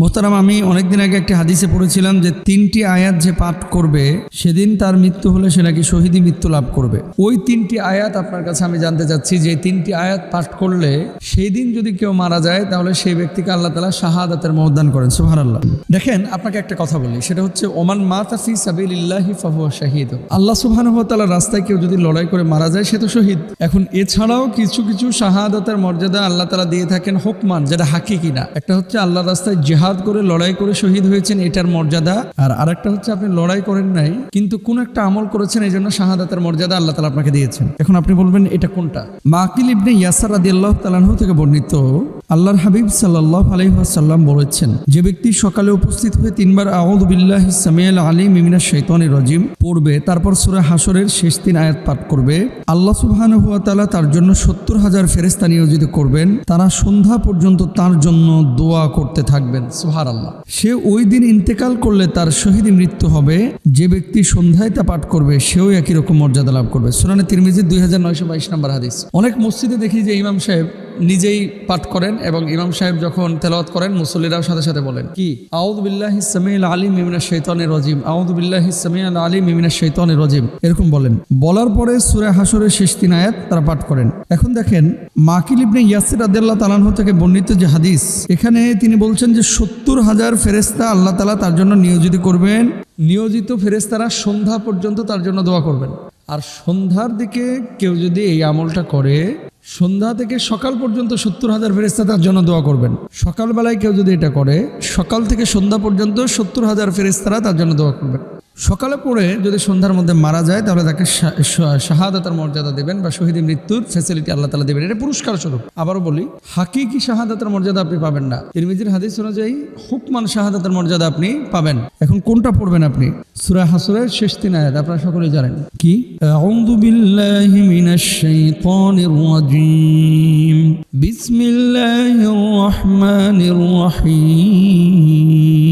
মোহতারাম, আমি অনেকদিন আগে একটি হাদিসে পড়েছিলাম যে তিনটি আয়াত যে পাঠ করবে, সেদিন তার মৃত্যু হলে সে নাকি শহীদি মৃত্যু লাভ করবে। ওই তিনটি আয়াত আপনার কাছে আমি জানতে চাচ্ছি যে তিনটি আয়াত পাঠ করলে সেই দিন যদি কেউ মারা যায়, তাহলে সেই ব্যক্তিকে আল্লাহ তালা শাহাদাতের মহদান করেন। সুহার আল্লাহ দেখেন, আপনাকে একটা কথা বলি, সেটা হচ্ছে, ওমান মাতাফি সাবিল্লাহি ফাহুয়া শাহিদ। আল্লাহ সুবহানাহু ওয়া রাস্তায় কেউ যদি লড়াই করে মারা যায়, সে তো শহীদ। এখন এছাড়াও কিছু কিছু শাহাদাতের মর্যাদা আল্লাহ তালা দিয়ে থাকেন হুকমান, যেটা হাকি কিনা একটা হচ্ছে আল্লাহ রাস্তায় করে, লড়াই করে শহীদ হয়েছেন, এটার মর্যাদা। আর আরেকটা হচ্ছে, আপনি লড়াই করেন নাই, কিন্তু কোন একটা আমল করেছেন এই জন্য শাহাদাতের মর্যাদা আল্লাহ তালা আপনাকে দিয়েছেন। এখন আপনি বলবেন, এটা কোনটা? মাকিল ইবনে ইয়াসার আদি আল্লাহ তালাহু থেকে বর্ণিত আল্লাহর হাবিব সাল্লাহ আলহিহাসাল্লাম বলেছেন, যে ব্যক্তি সকালে উপস্থিত হয়ে তিনবার আউদুবিল্লাহ সামিয়াল আলী মিমিনা শৈতানি রজিম পড়বে, তারপর সুরা হাসরের শেষ তিন আয়াত পাঠ করবে, আল্লাহ সুবহান হুয়া তাআলা তার জন্য সত্তর হাজার ফেরেস্তা নিয়োজিত করবেন, তারা সন্ধ্যা পর্যন্ত তার জন্য দোয়া করতে থাকবেন। সুহার আল্লাহ সে ওই দিন ইন্তেকাল করলে তার শহীদ মৃত্যু হবে, যে ব্যক্তি সন্ধ্যায় তা পাঠ করবে, সেও একই রকম মর্যাদা লাভ করবে। সুরানে তিরমিজির দুই হাজার নয়শো বাইশ নম্বর হাদিস। অনেক মসজিদে দেখি যে ইমাম সাহেব নিজেই পাঠ করেন এবং ইমাম সাহেব যখন তেলাওয়াত করেন, মুসল্লিরাও সাথে সাথে বলেন, কি? আউদুবিল্লাহ ইসমিল আলী মিমিনা শৈতানের রজিম আউদুবিল্লাহ ইসমিল আলী মিমিনা শৈতানের রজিম। এরকম বলেন। বলার পরে সুরে হাসরের শেষ তিন আয়াত তারা পাঠ করেন। এখন দেখেন, মাকিল ইবনে ইয়াসির আদাল্লাহ তালাহ থেকে বর্ণিত যে হাদিস, এখানে তিনি বলছেন যে সত্তর হাজার ফেরেস্তা আল্লাহ তালা তার জন্য নিয়োজিত করবেন। নিয়োজিত ফেরেস্তারা সন্ধ্যা পর্যন্ত তার জন্য দোয়া করবেন। আর সন্ধ্যার দিকে কেউ যদি এই আমলটা করে সন্ধ্যা থেকে সকাল পর্যন্ত সত্তর হাজার ফেরেস্তা তার জন্য দোয়া করবেন। সকালবেলায় কেউ যদি এটা করে, সকাল থেকে সন্ধ্যা পর্যন্ত সত্তর হাজার ফেরেস্তারা তার জন্য দোয়া করবেন। সকালে পড়ে যদি সন্ধ্যার মধ্যে মারা যায়, তাহলে তাকে শাহাদাতের মর্যাদা দেবেন বা শহীদ মৃত্যুর ফ্যাসিলিটি আল্লাহ তালা দেবেন। এটা পুরস্কার স্বরূপ। আবারও বলি, হাকিকি শাহাদাতার মর্যাদা আপনি পাবেন না। তিরমিজির হাদিস অনুযায়ী হুকমান শাহাদাতের মর্যাদা আপনি পাবেন। এখন কোনটা পড়বেন আপনি? সূরা হাসুরের শেষ তিন আয়াত, আপনারা সকলে জানেন। কি? আউযু বিল্লাহি বিসমিল্লাহির রহমানির রহিম।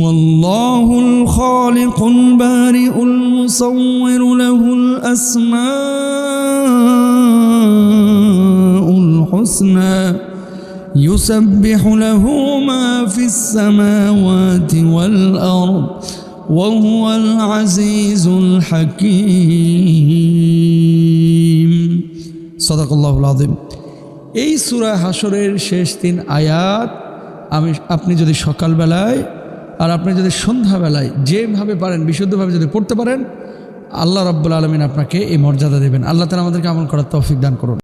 هو الله الخالق البارئ المصور له الأسماء الحسنى يسبح له ما في السماوات والأرض وهو العزيز الحكيم صدق الله العظيم এই সূরা হাসরের শেষ তিন আয়াত আমি আপনি যদি সকালবেলায় আর আপনি যদি সন্ধ্যাবেলায় যেভাবে পারেন, বিশুদ্ধভাবে যদি পড়তে পারেন, আল্লাহ রব্বুল আলমিন আপনাকে এই মর্যাদা দেবেন। আল্লাহ তালা আমাদেরকে আমল করার তৌফিক দান করুন।